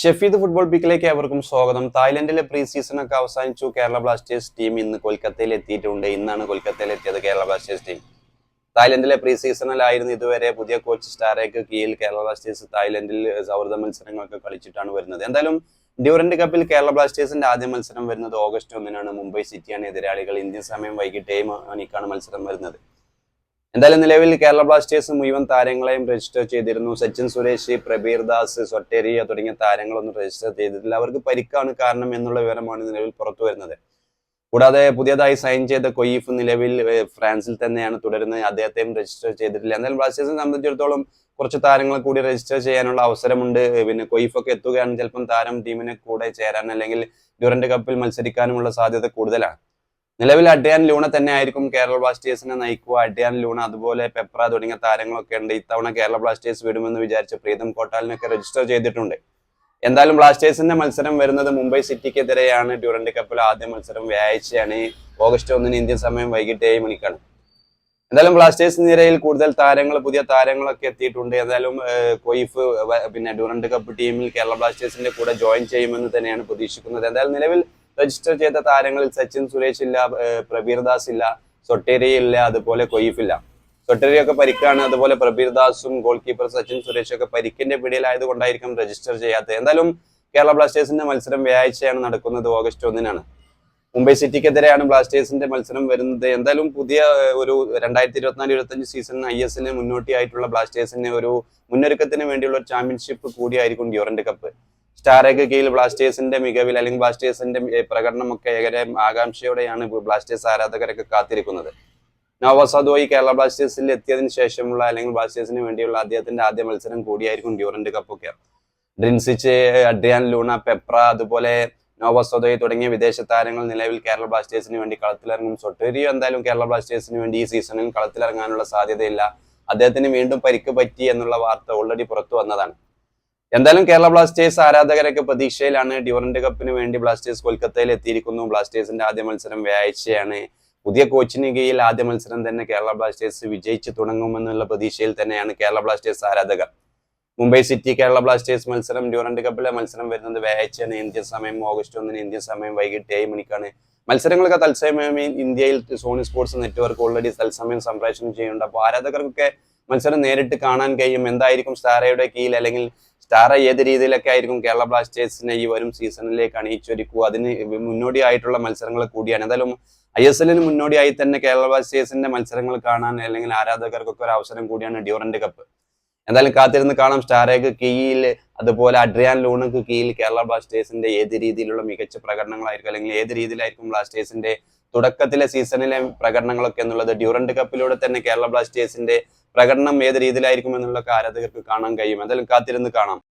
Shefeed football പിക്കിലേക്ക് ഏവർക്കും സ്വാഗതം. തായ്ലൻഡിലെ pre season ഒക്കെ അവസാനിച്ചു. കേരള ബ്ലാസ്റ്റേഴ്സ് ടീം ഇന്ന് കൊൽക്കത്തയിൽ എത്തിയിട്ടുണ്ട്. ഇന്നാണ് കൊൽക്കത്തയിൽ എത്തിയത് കേരള ബ്ലാസ്റ്റേഴ്സ് ടീം തായ്ലൻഡിലെ പ്രീ സീസണിലായിരുന്നു ഇതുവരെ പുതിയ കോച്ച് സ്റ്റാറേക്ക് കീഴിൽ കേരള ബ്ലാസ്റ്റേഴ്സ് തായ്ലൻഡിൽ സൗഹൃദ മത്സരങ്ങളൊക്കെ കളിച്ചിട്ടാണ് വരുന്നത്. എന്തായാലും ഡ്യൂറന്റ് കപ്പിൽ കേരള ബ്ലാസ്റ്റേഴ്സിന്റെ ആദ്യ മത്സരം വരുന്നത് ഓഗസ്റ്റ് ഒന്നിനാണ്. മുംബൈ സിറ്റിയാണ് എതിരാളികൾ. ഇന്ത്യൻ സമയം വൈകിട്ട് ഏഴ് മണിക്കാണ് മത്സരം വരുന്നത്. എന്തായാലും നിലവിൽ കേരള ബ്ലാസ്റ്റേഴ്സ് മുഴുവൻ താരങ്ങളെയും രജിസ്റ്റർ ചെയ്തിരുന്നു. സച്ചിൻ സുരേഷ് പ്രബീർ ദാസ് സൊട്ടേരിയ തുടങ്ങിയ താരങ്ങളൊന്നും രജിസ്റ്റർ ചെയ്തിട്ടില്ല. അവർക്ക് പരിക്കാണ് കാരണം എന്നുള്ള വിവരമാണ് നിലവിൽ പുറത്തു വരുന്നത്. കൂടാതെ പുതിയതായി സൈൻ ചെയ്ത കൊയ്ഫ് നിലവിൽ ഫ്രാൻസിൽ തന്നെയാണ് തുടരുന്നത്. അദ്ദേഹത്തെയും രജിസ്റ്റർ ചെയ്തിട്ടില്ല. എന്തായാലും ബ്ലാസ്റ്റേഴ്സിനെ സംബന്ധിച്ചിടത്തോളം കുറച്ച് താരങ്ങൾ കൂടി രജിസ്റ്റർ ചെയ്യാനുള്ള അവസരമുണ്ട്. പിന്നെ കൊയ്ഫൊക്കെ എത്തുകയാണെങ്കിൽ ചിലപ്പം താരം ടീമിനെ കൂടെ ചേരാൻ അല്ലെങ്കിൽ ഡ്യൂറന്റ് കപ്പിൽ മത്സരിക്കാനുമുള്ള സാധ്യത കൂടുതലാണ്. നിലവിൽ അഡ്രിയാൻ ലൂണ തന്നെ ആയിരിക്കും കേരള ബ്ലാസ്റ്റേഴ്സിനെ നയിക്കുക. അഡ്രിയാൻ ലൂണ അതുപോലെ പെപ്ര തുടങ്ങിയ താരങ്ങളൊക്കെ ഉണ്ട്. ഇത്തവണ കേരള ബ്ലാസ്റ്റേഴ്സ് വിടുമെന്ന് വിചാരിച്ച് പ്രീതം കോട്ടാലിനൊക്കെ രജിസ്റ്റർ ചെയ്തിട്ടുണ്ട്. എന്തായാലും ബ്ലാസ്റ്റേഴ്സിന്റെ മത്സരം വരുന്നത് മുംബൈ സിറ്റിക്കെതിരെയാണ്. ഡ്യൂറന്റ് കപ്പിൽ ആദ്യ മത്സരം വ്യാഴ്ചയാണ് ഓഗസ്റ്റ് ഒന്നിന് ഇന്ത്യൻ സമയം വൈകിട്ട് ഏഴ് മണിക്കാണ്. എന്തായാലും ബ്ലാസ്റ്റേഴ്സ് നിരയിൽ കൂടുതൽ താരങ്ങൾ പുതിയ താരങ്ങളൊക്കെ എത്തിയിട്ടുണ്ട്. എന്തായാലും കൊയ്ഫ് പിന്നെ ഡ്യൂറന്റ് കപ്പ് ടീമിൽ കേരള ബ്ലാസ്റ്റേഴ്സിന്റെ കൂടെ ജോയിൻ ചെയ്യുമെന്ന് തന്നെയാണ് പ്രതീക്ഷിക്കുന്നത്. എന്തായാലും നിലവിൽ രജിസ്റ്റർ ചെയ്ത താരങ്ങളിൽ സച്ചിൻ സുരേഷ് ഇല്ല പ്രബീർ ദാസ് ഇല്ല സൊട്ടേരി ഇല്ല അതുപോലെ കൊയ്ഫ് ഇല്ല. സൊട്ടേരി ഒക്കെ പരിക്കാണ് അതുപോലെ പ്രബീർ ദാസും ഗോൾ കീപ്പർ സച്ചിൻ സുരേഷ് ഒക്കെ പരിക്കിന്റെ പിടിയിലായത് കൊണ്ടായിരിക്കും രജിസ്റ്റർ ചെയ്യാത്തത്. എന്തായാലും കേരള ബ്ലാസ്റ്റേഴ്സിന്റെ മത്സരം വ്യാഴ്ചയാണ് നടക്കുന്നത് ഓഗസ്റ്റ് ഒന്നിനാണ്. മുംബൈ സിറ്റിക്കെതിരെയാണ് ബ്ലാസ്റ്റേഴ്സിന്റെ മത്സരം വരുന്നത്. എന്തായാലും പുതിയ ഒരു രണ്ടായിരത്തി ഇരുപത്തിനാല് ഇരുപത്തഞ്ച് സീസൺ ഐ എസിന് മുന്നോട്ടിയായിട്ടുള്ള ബ്ലാസ്റ്റേഴ്സിന് ഒരു മുന്നൊരുക്കത്തിന് വേണ്ടിയുള്ള ഒരു ചാമ്പ്യൻഷിപ്പ് കൂടിയായിരിക്കും ഡ്യൂറന്റ് കപ്പ് സ്റ്റാറേക്ക് കീഴിൽ ബ്ലാസ്റ്റേഴ്സിന്റെ മികവിൽ അല്ലെങ്കിൽ ബ്ലാസ്റ്റേഴ്സിന്റെ പ്രകടനമൊക്കെ ഏകദേശം ആകാംക്ഷയോടെയാണ് ബ്ലാസ്റ്റേഴ്സ് ആരാധകരൊക്കെ കാത്തിരിക്കുന്നത്. നവസദോയി കേരള ബ്ലാസ്റ്റേഴ്സിൽ എത്തിയതിനു ശേഷമുള്ള അല്ലെങ്കിൽ ബ്ലാസ്റ്റേഴ്സിന് വേണ്ടിയുള്ള അദ്ദേഹത്തിന്റെ ആദ്യ മത്സരം കൂടിയായിരിക്കും ഡ്യൂറന്റ് കപ്പൊക്കെ. ഡ്രിൻസിച്ച് അഡ്രിയാൻ ലൂണ പെപ്ര അതുപോലെ നോവസോദോയ് തുടങ്ങിയ വിദേശ താരങ്ങൾ നിലവിൽ കേരള ബ്ലാസ്റ്റേഴ്സിന് വേണ്ടി കളത്തിലിറങ്ങും. സൊട്ടേരിയോ എന്തായാലും കേരള ബ്ലാസ്റ്റേഴ്സിന് വേണ്ടി ഈ സീസണിൽ കളത്തിലിറങ്ങാനുള്ള സാധ്യതയില്ല. അദ്ദേഹത്തിന് വീണ്ടും പരിക്ക് പറ്റി എന്നുള്ള വാർത്ത ഓൾറെഡി പുറത്തു വന്നതാണ്. എന്തായാലും കേരള ബ്ലാസ്റ്റേഴ്സ് ആരാധകരൊക്കെ പ്രതീക്ഷയിലാണ്. ഡ്യൂറന്റ് കപ്പിന് വേണ്ടി ബ്ലാസ്റ്റേഴ്സ് കൊൽക്കത്തയിൽ എത്തിയിരിക്കുന്നു. ബ്ലാസ്റ്റേഴ്സിന്റെ ആദ്യ മത്സരം വ്യാഴ്ചയാണ് പുതിയ കോച്ചിന് കീഴിൽ ആദ്യ മത്സരം തന്നെ കേരള ബ്ലാസ്റ്റേഴ്സ് വിജയിച്ചു തുടങ്ങുമെന്നുള്ള പ്രതീക്ഷയിൽ തന്നെയാണ് കേരള ബ്ലാസ്റ്റേഴ്സ് ആരാധകർ. മുംബൈ സിറ്റി കേരള ബ്ലാസ്റ്റേഴ്സ് മത്സരം ഡ്യൂറന്റ് കപ്പിലെ മത്സരം വരുന്നത് വ്യാഴ്ചയാണ് ഇന്ത്യൻ സമയം ഓഗസ്റ്റ് ഒന്നിന് ഇന്ത്യൻ സമയം വൈകിട്ട് ഏഴ് മണിക്കാണ്. മത്സരങ്ങളൊക്കെ തത്സമയം ഇന്ത്യയിൽ സോണി സ്പോർട്സ് നെറ്റ്വർക്ക് ഓൾറെഡി തത്സമയം സംപ്രേഷണം ചെയ്യുന്നുണ്ട്. അപ്പോൾ ആരാധകർക്കൊക്കെ മത്സരം നേരിട്ട് കാണാൻ കഴിയും. എന്തായിരിക്കും സ്റ്റാറയുടെ കീഴിൽ അല്ലെങ്കിൽ സ്റ്റാറ ഏത് രീതിയിലൊക്കെ ആയിരിക്കും കേരള ബ്ലാസ്റ്റേഴ്സിനെ ഈ വരും സീസണിലേക്ക് അണിയിച്ചൊരുക്കുക? അതിന് മുന്നോടിയായിട്ടുള്ള മത്സരങ്ങൾ കൂടിയാണ്. എന്തായാലും ഐ എസ് എല്ലിന് മുന്നോടിയായി തന്നെ കേരള ബ്ലാസ്റ്റേഴ്സിന്റെ മത്സരങ്ങൾ കാണാൻ അല്ലെങ്കിൽ ആരാധകർക്കൊക്കെ ഒരു അവസരം കൂടിയാണ് ഡ്യൂറന്റ് കപ്പ്. എന്തായാലും കാത്തിരുന്ന് കാണാം. സ്റ്റാറേക്ക് കീഴിൽ അതുപോലെ അഡ്രിയാൻ ലൂണക്ക് കീഴിൽ കേരള ബ്ലാസ്റ്റേഴ്സിന്റെ ഏത് രീതിയിലുള്ള മികച്ച പ്രകടനങ്ങളായിരിക്കും അല്ലെങ്കിൽ ഏത് രീതിയിലായിരിക്കും ബ്ലാസ്റ്റേഴ്സിന്റെ തുടക്കത്തിലെ സീസണിലെ പ്രകടനങ്ങളൊക്കെ എന്നുള്ളത് ഡ്യൂറന്റ് കപ്പിലൂടെ തന്നെ കേരള ബ്ലാസ്റ്റേഴ്സിന്റെ പ്രകടനം ഏത് രീതിയിലായിരിക്കും എന്നുള്ളതൊക്കെ ആരാധകർക്ക് കാണാൻ കഴിയും. എന്തായാലും കാത്തിരുന്ന് കാണാം.